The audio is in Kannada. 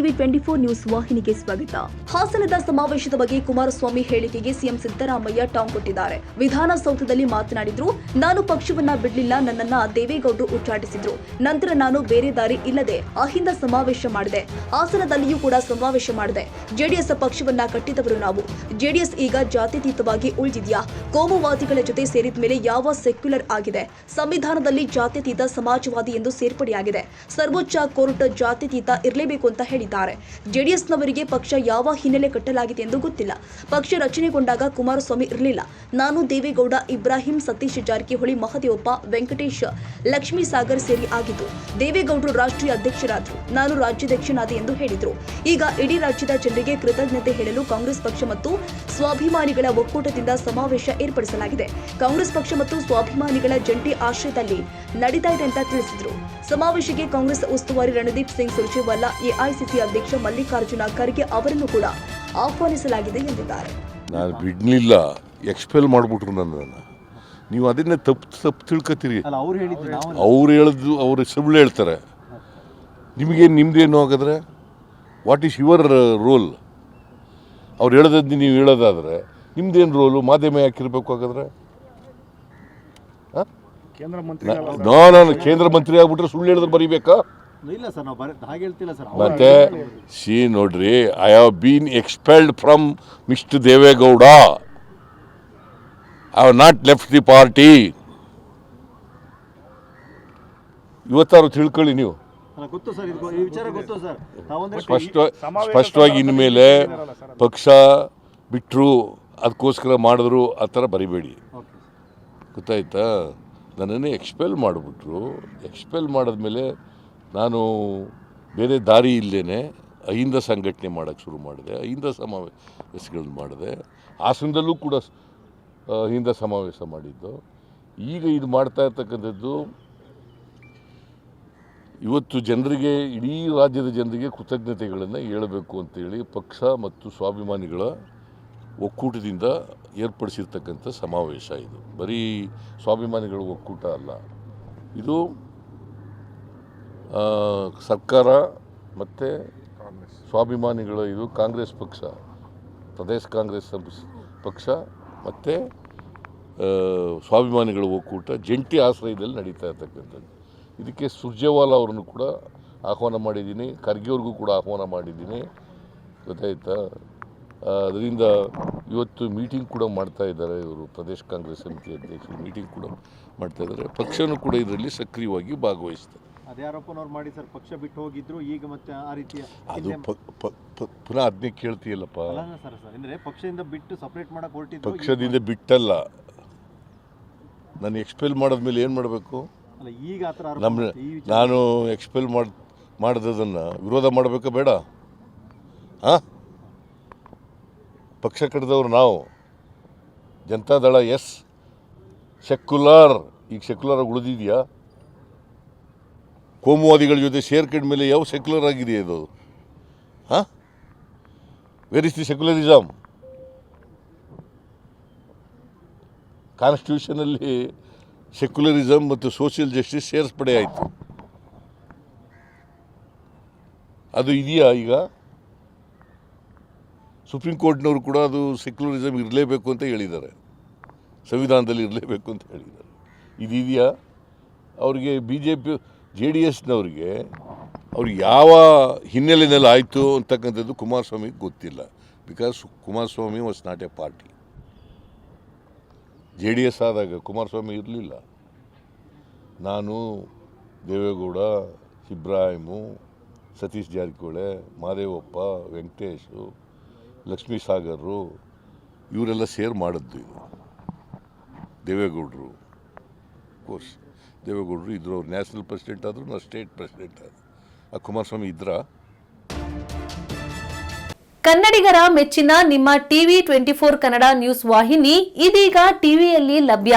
ಟಿವಿ ಟ್ವೆಂಟಿ ಫೋರ್ ನ್ಯೂಸ್ ವಾಹಿನಿಗೆ ಸ್ವಾಗತ. ಹಾಸನದ ಸಮಾವೇಶದ ಬಗ್ಗೆ ಕುಮಾರಸ್ವಾಮಿ ಹೇಳಿಕೆಗೆ ಸಿಎಂ ಸಿದ್ದರಾಮಯ್ಯ ಟಾಂಗ್ ಕೊಟ್ಟಿದ್ದಾರೆ. ವಿಧಾನಸೌಧದಲ್ಲಿ ಮಾತನಾಡಿದ್ರು, ನಾನು ಪಕ್ಷವನ್ನ ಬಿಡಲಿಲ್ಲ, ನನ್ನನ್ನ ದೇವೇಗೌಡರು ಉಚ್ಚಾಟಿಸಿದ್ರು. ನಂತರ ನಾನು ಬೇರೆ ದಾರಿ ಇಲ್ಲದೆ ಅಹಿಂದ ಸಮಾವೇಶ ಮಾಡಿದೆ. ಹಾಸನದಲ್ಲಿಯೂ ಕೂಡ ಸಮಾವೇಶ ಮಾಡಿದೆ. ಜೆಡಿಎಸ್ ಪಕ್ಷವನ್ನ ಕಟ್ಟಿದವರು ನಾವು. ಜೆಡಿಎಸ್ ಈಗ ಜಾತ್ಯತೀತವಾಗಿ ಉಳಿದಿದ್ಯಾ? ಕೋಮುವಾದಿಗಳ ಜೊತೆ ಸೇರಿದ ಮೇಲೆ ಯಾವ ಸೆಕ್ಯುಲರ್ ಆಗಿದೆ? ಸಂವಿಧಾನದಲ್ಲಿ ಜಾತ್ಯತೀತ, ಸಮಾಜವಾದಿ ಎಂದು ಸೇರ್ಪಡೆಯಾಗಿದೆ. ಸರ್ವೋಚ್ಚ ಕೋರ್ಟ್ ಜಾತ್ಯತೀತ ಇರಲೇಬೇಕು ಅಂತ ಹೇಳಿದ್ದಾರೆ ಜೆಡಿಎಸ್ನವರಿಗೆ ಪಕ್ಷ ಯಾವ ಹಿನ್ನೆಲೆ ಕಟ್ಟಲಾಗಿದೆ ಎಂದು ಗೊತ್ತಿಲ್ಲ. ಪಕ್ಷ ರಚನೆಗೊಂಡಾಗ ಕುಮಾರಸ್ವಾಮಿ ಇರಲಿಲ್ಲ. ನಾನು ದೇವೇಗೌಡ, ಇಬ್ರಾಹಿಂ ಸತೀಶ್ ಜಾರಕಿಹೊಳಿ, ಮಹದೇವಪ್ಪ, ವೆಂಕಟೇಶ್, ಲಕ್ಷ್ಮೀ ಸಾಗರ್ ಸೇರಿ ಆಗಿದ್ದು, ದೇವೇಗೌಡರು ರಾಷ್ಟ್ರೀಯ ಅಧ್ಯಕ್ಷರಾದರು. ನಾನು ರಾಜ್ಯಾಧ್ಯಕ್ಷನಾದೆ ಎಂದು ಹೇಳಿದರು. ಈಗ ಇಡೀ ರಾಜ್ಯದ ಜನರಿಗೆ ಕೃತಜ್ಞತೆ ಹೇಳಲು ಕಾಂಗ್ರೆಸ್ ಪಕ್ಷ ಮತ್ತು ಸ್ವಾಭಿಮಾನಿಗಳ ಒಕ್ಕೂಟದಿಂದ ಸಮಾವೇಶ ಏರ್ಪಡಿಸಲಾಗಿದೆ. ಕಾಂಗ್ರೆಸ್ ಪಕ್ಷ ಮತ್ತು ಸ್ವಾಭಿಮಾನಿಗಳ ಜಂಟಿ ಆಶ್ರಯದಲ್ಲಿ ನಡೀತಾ ಇದೆ ಅಂತ ತಿಳಿಸಿದರು. ಸಮಾವೇಶಕ್ಕೆ ಕಾಂಗ್ರೆಸ್ ಉಸ್ತುವಾರಿ ರಣದೀಪ್ ಸಿಂಗ್ ಸುರ್ಜೇವಾಲಾ, ಎಐಸಿಸಿ ಅಧ್ಯಕ್ಷ ಮಲ್ಲಿಕಾರ್ಜುನ ಖರ್ಗೆ ಅವರನ್ನು ಕೂಡ ಆಹ್ವಾನಿಸಲಾಗಿದೆ ಎಂದಿದ್ದಾರೆ. ನಾನು ಬಿಡ್ಲಿಲ್ಲ ಎಕ್ಸ್ಪೆಲ್ ಮಾಡಿಬಿಟ್ರು ನನ್ನ ನೀವು ಅದನ್ನೇ ತಪ್ಪು ತಪ್ಪು ತಿಳ್ಕೊತೀರಿ. ಅಲ್ಲ ಅವ್ರು ಹೇಳಿದ್ದು ಅವ್ರ ಅವ್ರು ಹೇಳಿದ್ದು ಅವ್ರು ಸುಳ್ಳು ಹೇಳ್ತಾರೆ. ನಿಮಗೇನು ನಿಮ್ದೇನು ಹಾಗಾದ್ರೆ? ವಾಟ್ ಈಸ್ ಯುವರ್ ರೋಲ್ ಅವ್ರು ಹೇಳೋದದ್ದು ನೀವು ಹೇಳೋದಾದ್ರೆ ನಿಮ್ದೇನು ರೋಲು ಮಾಧ್ಯಮ ಯಾಕಿರ್ಬೇಕು ಹಾಗಾದ್ರೆ? ಕೇಂದ್ರ ಮಂತ್ರಿ ನೋ ನಾನು ಕೇಂದ್ರ ಮಂತ್ರಿ ಆಗ್ಬಿಟ್ರೆ ಸುಳ್ಳು ಹೇಳಿದ್ರೆ ಬರೀಬೇಕಾ? ಇಲ್ಲ ಸರ್ ನಾವು ಬರ ಹಾಗೆ ಹೇಳ್ತಿಲ್ಲ ಸರ್. ಮತ್ತೆ ಸಿ ನೋಡ್ರಿ I have been expelled from mister Deve Gowda I have not left the party ಇವತ್ತಾರು ತಿಳ್ಕೊಳ್ಳಿ ನೀವು. ಗೊತ್ತು ಸರ್ ಈ ವಿಚಾರ ಗೊತ್ತು ಸರ್. ತಾವಂದ್ರೆ ಸ್ಪಷ್ಟ ಸ್ಪಷ್ಟವಾಗಿ ಇನ್ಮೇಲೆ ಪಕ್ಷ ಬಿಟ್ಟರು ಅದಕ್ಕೋಸ್ಕರ ಮಾಡಿದ್ರು ಆ ಥರ ಬರಿಬೇಡಿ. ಗೊತ್ತಾಯ್ತಾ? ನನ್ನನ್ನು ಎಕ್ಸ್ಪೆಲ್ ಮಾಡಿಬಿಟ್ರು. ಎಕ್ಸ್ಪೆಲ್ ಮಾಡಿದ್ಮೇಲೆ ನಾನು ಬೇರೆ ದಾರಿ ಇಲ್ಲೇ ಅಹಿಂದ ಸಂಘಟನೆ ಮಾಡೋಕ್ಕೆ ಶುರು ಮಾಡಿದೆ, ಅಹಿಂದ ಸಮಾವೇಶಗಳನ್ನ ಮಾಡಿದೆ. ಹಾಸನದಲ್ಲೂ ಕೂಡ ಅಹಿಂದ ಸಮಾವೇಶ ಮಾಡಿದ್ದು. ಈಗ ಇದು ಮಾಡ್ತಾ ಇರ್ತಕ್ಕಂಥದ್ದು ಇವತ್ತು ಜನರಿಗೆ, ಇಡೀ ರಾಜ್ಯದ ಜನರಿಗೆ ಕೃತಜ್ಞತೆಗಳನ್ನು ಹೇಳಬೇಕು ಅಂತೇಳಿ ಪಕ್ಷ ಮತ್ತು ಸ್ವಾಭಿಮಾನಿಗಳ ಒಕ್ಕೂಟದಿಂದ ಏರ್ಪಡಿಸಿರ್ತಕ್ಕಂಥ ಸಮಾವೇಶ ಇದು. ಬರೀ ಸ್ವಾಭಿಮಾನಿಗಳ ಒಕ್ಕೂಟ ಅಲ್ಲ, ಇದು ಸರ್ಕಾರ ಮತ್ತು ಸ್ವಾಭಿಮಾನಿಗಳು, ಇದು ಕಾಂಗ್ರೆಸ್ ಪಕ್ಷ, ಪ್ರದೇಶ ಕಾಂಗ್ರೆಸ್ ಪಕ್ಷ ಮತ್ತು ಸ್ವಾಭಿಮಾನಿಗಳ ಒಕ್ಕೂಟ ಜಂಟಿ ಆಶ್ರಯದಲ್ಲಿ ನಡೀತಾ ಇರ್ತಕ್ಕಂಥದ್ದು. ಇದಕ್ಕೆ ಸುರ್ಜೇವಾಲಾ ಅವರನ್ನು ಕೂಡ ಆಹ್ವಾನ ಮಾಡಿದ್ದೀನಿ ಖರ್ಗೆ ಅವ್ರಿಗೂ ಕೂಡ ಆಹ್ವಾನ ಮಾಡಿದ್ದೀನಿ. ಗೊತ್ತಾಯ್ತಾ? ಅದರಿಂದ ಇವತ್ತು ಮೀಟಿಂಗ್ ಕೂಡ ಮಾಡ್ತಾ ಇದ್ದಾರೆ ಇವರು, ಪ್ರದೇಶ ಕಾಂಗ್ರೆಸ್ ಸಮಿತಿ ಅಧ್ಯಕ್ಷರು ಮೀಟಿಂಗ್ ಕೂಡ ಮಾಡ್ತಾ ಇದ್ದಾರೆ. ಪಕ್ಷನೂ ಕೂಡ ಇದರಲ್ಲಿ ಸಕ್ರಿಯವಾಗಿ ಭಾಗವಹಿಸ್ತಾರೆ. ಅದೇ ಆರೋಪನವ್ರು ಮಾಡಿ ಸರ್ ಪಕ್ಷ ಬಿಟ್ಟು ಹೋಗಿದ್ರು ಈಗ ಮತ್ತೆ ಆ ರೀತಿಯ ಅದು ಪುನಃ ಅದನ್ನೇ ಕೇಳ್ತೀಯಲ್ಲಪ್ಪ. ಅಲ್ಲ ಸರ್ ಸರ್ ಅಂದ್ರೆ ಪಕ್ಷದಿಂದ ಬಿಟ್ಟು ಸಪ್ರೇಟ್ ಮಾಡಕ್ ಹೊರಟಿದ್ರು ಪಕ್ಷದಿಂದ ಬಿಟ್ಟಲ್ಲ. ನಾನು ಎಕ್ಸ್ಪೆಲ್ ಮಾಡಿದ್ಮೇಲೆ ಏನು ಮಾಡಬೇಕು? ಅಲ್ಲ ಈಗ ಆತರ ಆರೋಪ ನಮ್ಮ ಈ ವಿಚಾರ ನಾನು ಎಕ್ಸ್ಪೆಲ್ ಮಾಡಿ ಮಾಡಿದ್ದನ್ನು ವಿರೋಧ ಮಾಡಬೇಕಾ ಬೇಡ? ಹಾಂ? ಪಕ್ಷ ಕಟ್ಟಿದವ್ರು ನಾವು. ಜನತಾದಳ ಎಸ್. ಸೆಕ್ಯುಲರ್. ಈಗ ಸೆಕ್ಯುಲರ್ ಆಗಿ ಉಳಿದಿದೆಯಾ? ಕೋಮುವಾದಿಗಳ ಜೊತೆ ಸೇರ್ಕೊಂಡ ಮೇಲೆ ಯಾವ ಸೆಕ್ಯುಲರ್ ಆಗಿದೆ ಇದು ಹಾಂ? ವೆರ್ ಇಸ್ ದಿ ಸೆಕ್ಯುಲರಿಸಮ್ ಕಾನ್ಸ್ಟಿಟ್ಯೂಷನಲ್ಲಿ ಸೆಕ್ಯುಲರಿಸಮ್ ಮತ್ತು ಸೋಷಿಯಲ್ ಜಸ್ಟಿಸ್ ಸೇರಿಸ್ಪಡೆ ಆಯಿತು. ಅದು ಇದೆಯಾ ಈಗ? ಸುಪ್ರೀಂ ಕೋರ್ಟ್ನವರು ಕೂಡ ಅದು ಸೆಕ್ಯುಲರಿಸಮ್ ಇರಲೇಬೇಕು ಅಂತ ಹೇಳಿದ್ದಾರೆ. ಸಂವಿಧಾನದಲ್ಲಿ ಇರಲೇಬೇಕು ಅಂತ ಹೇಳಿದ್ದಾರೆ. ಇದು ಇದೆಯಾ ಅವರಿಗೆ B J P J D ಎಸ್ನವ್ರಿಗೆ ಅವ್ರಿಗೆ ಯಾವ ಹಿನ್ನೆಲೆಯಲ್ಲಿ ಆಯಿತು ಅಂತಕ್ಕಂಥದ್ದು ಕುಮಾರಸ್ವಾಮಿಗೆ ಗೊತ್ತಿಲ್ಲ. Because Kumaraswamy was not a party J D S ಆದಾಗ ಕುಮಾರಸ್ವಾಮಿ ಇರಲಿಲ್ಲ. ನಾನು ದೇವೇಗೌಡ ಇಬ್ರಾಹಿಮು ಸತೀಶ್ ಜಾರಕಿಹೊಳೆ, ಮಾದೇವಪ್ಪ, ವೆಂಕಟೇಶು, ಲಕ್ಷ್ಮೀ ಸಾಗರ್ರು, ಇವರೆಲ್ಲ ಸೇರ್ ಮಾಡಿದ್ದು ಇದು. ದೇವೇಗೌಡರು ಕೋರ್ಸ್ ದೇವೇಗೌಡರು ಇದ್ರು, ಅವ್ರು ನ್ಯಾಷನಲ್ ಪ್ರೆಸಿಡೆಂಟ್ ಆದರು ನಾವು ಸ್ಟೇಟ್ ಪ್ರೆಸಿಡೆಂಟ್ ಆದರು. ಆ ಕುಮಾರಸ್ವಾಮಿ ಇದ್ರಾ. ಕನ್ನಡಿಗರ ಮೆಚ್ಚಿನ ನಿಮ್ಮ TV twenty four Kannada news ವಾಹಿನಿ ಇದೀಗ ಟಿವಿಯಲ್ಲಿ ಲಭ್ಯ.